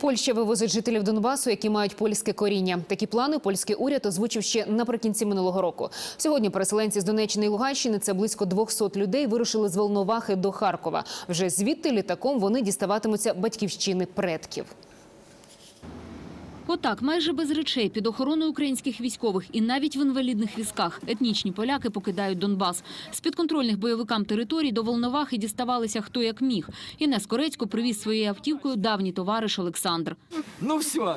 Польща вивозить жителів Донбасу, які мають польське коріння. Такі плани польський уряд озвучив ще наприкінці минулого року. Сьогодні переселенці з Донеччини і Луганщини, це близько 200 людей, вирушили з Волновахи до Харкова. Вже звідти літаком вони діставатимуться батьківщини предків. Отак, майже без речей, під охороною українських військових і навіть в інвалідних візках етнічні поляки покидають Донбас. З підконтрольних бойовикам територій до Волновахи діставалися хто як міг. Інес Корецько привіз своєю автівкою давній товариш Олександр. Ну все,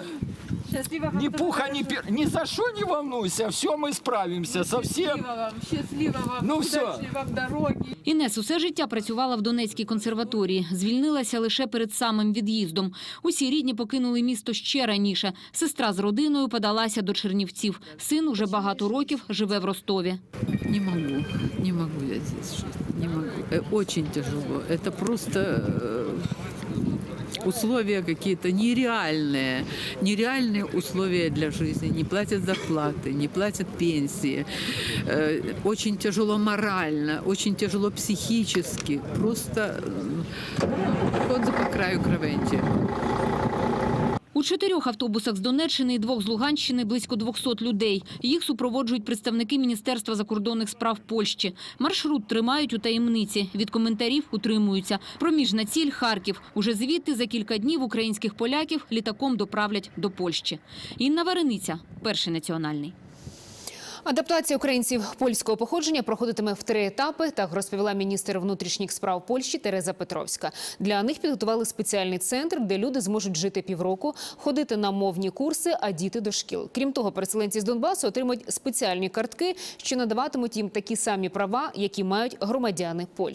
Счастливо вам ни дороги. пуха, ни пер... Ни за что не волнуйся, все мы справимся со всем. Счастливо вам, счастливо вам, Ну всё. удачной вам дороги. Інес усе життя працювала в Донецькій консерваторії. Звільнилася лише перед самим від'їздом. Усі рідні покинули місто ще раніше. Сестра з родиною подалася до Чернівців. Син уже багато років живе в Ростові. Не могу, не могу я здесь жить, не могу. Э, Очень тяжело. Это просто э, условия какие-то нереальные, нереальные условия для жизни. Не платят зарплаты, не платят пенсии. Э, Очень тяжело морально, очень тяжело психически. Просто э, ход по краю кровенти. У чотирьох автобусах з Донеччини і двох з Луганщини близько 200 людей. Їх супроводжують представники Міністерства закордонних справ Польщі. Маршрут тримають у таємниці. Від коментарів утримуються. Проміжна ціль – Харків. Уже звідти за кілька днів українських поляків літаком доправлять до Польщі. Інна Варениця, перший національний. Адаптація українців польського походження проходитиме в три етапи. Так розповіла міністр внутрішніх справ Польщі Тереза Петровська. Для них підготували спеціальний центр, де люди зможуть жити півроку, ходити на мовні курси, а діти до шкіл. Крім того, переселенці з Донбасу отримують спеціальні картки, що надаватимуть їм такі самі права, які мають громадяни Польщі.